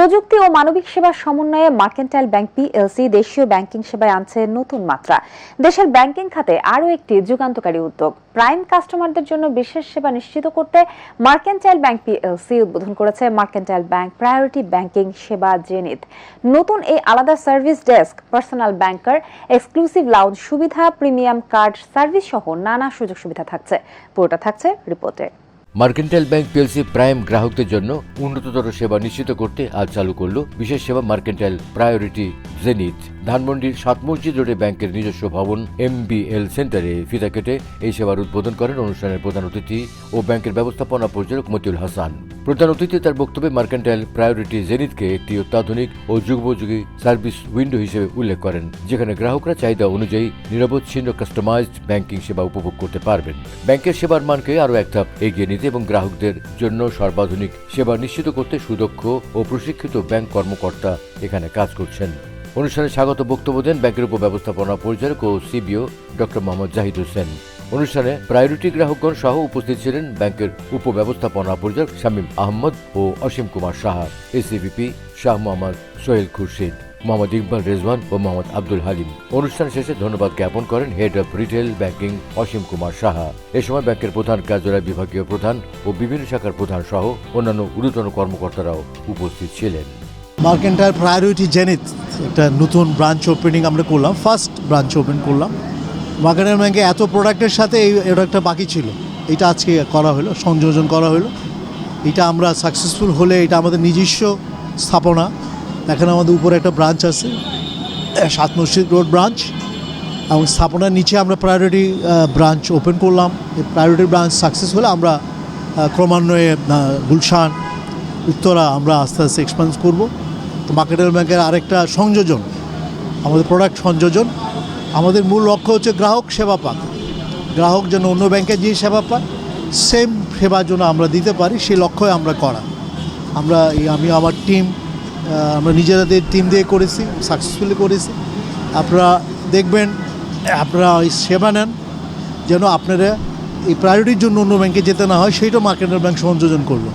প্রযুক্তি ও মানবিক সেবার সমন্বয়ে মার্কেন্টাইল ব্যাংক পিএলসি দেশীয় ব্যাংকিং সেবায় আনছে নতুন মাত্রা। দেশের ব্যাংকিং খাতে আরও একটি যুগান্তকারী উদ্যোগ। প্রাইম কাস্টমারদের জন্য বিশেষ সেবা নিশ্চিত করতে মার্কেন্টাইল ব্যাংক পিএলসি উদ্বোধন করেছে মার্কেন্টাইল ব্যাংক প্রায়োরিটি ব্যাংকিং সেবা জেনিত। নতুন এই আলাদা service desk, personal banker, exclusive lounge সুবিধা, প্রিমিয়াম কার্ড, সার্ভিস সহ নানা সুযোগ সুবিধা থাকছে। পুরোটা থাকছে রিপোর্টে। মার্কেন্টাইল ব্যাংক পিএলসি প্রাইম গ্রাহকদের জন্য উন্নততর সেবা নিশ্চিত করতে আজ চালু করল বিশেষ সেবা মার্কেন্টাইল প্রায়োরিটি জেনিথ ধানমন্ডির সাত মসজিদ রোডে ব্যাংকের নিজস্ব ভবন, এমবিএল সেন্টারে ফিতা কেটে এই সেবার উদ্বোধন করেন অনুষ্ঠানের প্রধান অতিথি ও ব্যাংকের ব্যবস্থাপনা পরিচালক মতিউল হাসান। প্রধান অতিথি তার বক্তব্যে মার্কেন্টাইল প্রায়োরিটি জেনিথকে একটি অত্যাধুনিক ও যুগোপযোগী সার্ভিস উইন্ডো হিসেবে উল্লেখ করেন, যেখানে গ্রাহকরা চাহিদা অনুযায়ী নিরবচ্ছিন্ন কাস্টমাইজড ব্যাংকিং সেবা উপভোগ করতে পারবেন। ব্যাংকের সেবার মানকে আরও এক ধাপ এগিয়ে নিতে এবং গ্রাহকদের জন্য সর্বাধুনিক সেবা নিশ্চিত করতে সুদক্ষ ও প্রশিক্ষিত ব্যাংক কর্মকর্তা এখানে কাজ করছেন। অনুষ্ঠানে স্বাগত বক্তব্য দেন ব্যাংকের উপব্যবস্থাপনা পরিচালক ও সিবিও ডক্টর মোহাম্মদ জাহিদ হোসেন। অনুষ্ঠানে প্রায়োরিটি গ্রাহকগণ সহ উপস্থিত ছিলেন ব্যাংকের উপব্যবস্থাপনা পরিচালক শামীম আহমদ ও অসীম কুমার সাহা এসিভিপি শাহ মোহাম্মদ সোহেল খুরশিদ, মোহাম্মদ ইকবাল রেজওয়ান ও মোহাম্মদ আব্দুল হালিম। অনুষ্ঠান শেষে ধন্যবাদ জ্ঞাপন করেন head of retail banking Asim Kumar Saha. এ সময় ব্যাংকের প্রধান কার্যালয় বিভাগীয় প্রধান ও বিভিন্ন শাখার প্রধান সহ অন্যান্য ঊর্ধ্বতন কর্মকর্তারাও উপস্থিত ছিলেন। মার্কেন্টাইল প্রায়োরিটি জেনিত একটা নতুন ব্রাঞ্চ ওপেনিং আমরা করলাম ফার্স্ট ব্রাঞ্চ ওপেন করলাম। মার্কেন্টাইল ব্যাংকে এত প্রোডাক্টের সাথে এই একটা বাকি ছিল। এটা আজকে করা হলো, সংযোজন করা হলো। এটা আমরা সাকসেসফুল হলে এটা আমাদের নিজস্ব স্থাপনা। এখানে আমাদের উপরে একটা ব্রাঞ্চ আছে, সাত মসজিদ রোড ব্রাঞ্চ এবং স্থাপনার নিচে আমরা প্রায়োরিটি ব্রাঞ্চ ওপেন করলাম। এই প্রায়োরিটি ব্রাঞ্চ সাকসেস হলে আমরা ক্রমান্বয়ে গুলশান, উত্তরা আমরা আস্তে আস্তে এক্সপান্স করব। তো মার্কেটাল ব্যাংকের আরেকটা সংযোজন, আমাদের প্রোডাক্ট সংযোজন। আমাদের মূল লক্ষ্য হচ্ছে গ্রাহক সেবা পাক গ্রাহক যেন অন্য ব্যাংকে যে সেবা পায় সেম সেবার যেন আমরা দিতে পারি, সেই লক্ষ্যই আমরা করা। আমরা আমি আমার টিম আমরা নিজেদের টিম দিয়ে করেছি সাকসেসফুলি করেছি। আপনারা দেখবেন, আপনারা ওই সেবা নেন, যেন আপনারা এই প্রায়োরিটির জন্য অন্য ব্যাংকে যেতে না হয়, সেইটা মার্কেটের ব্যাংক সংযোজন করল।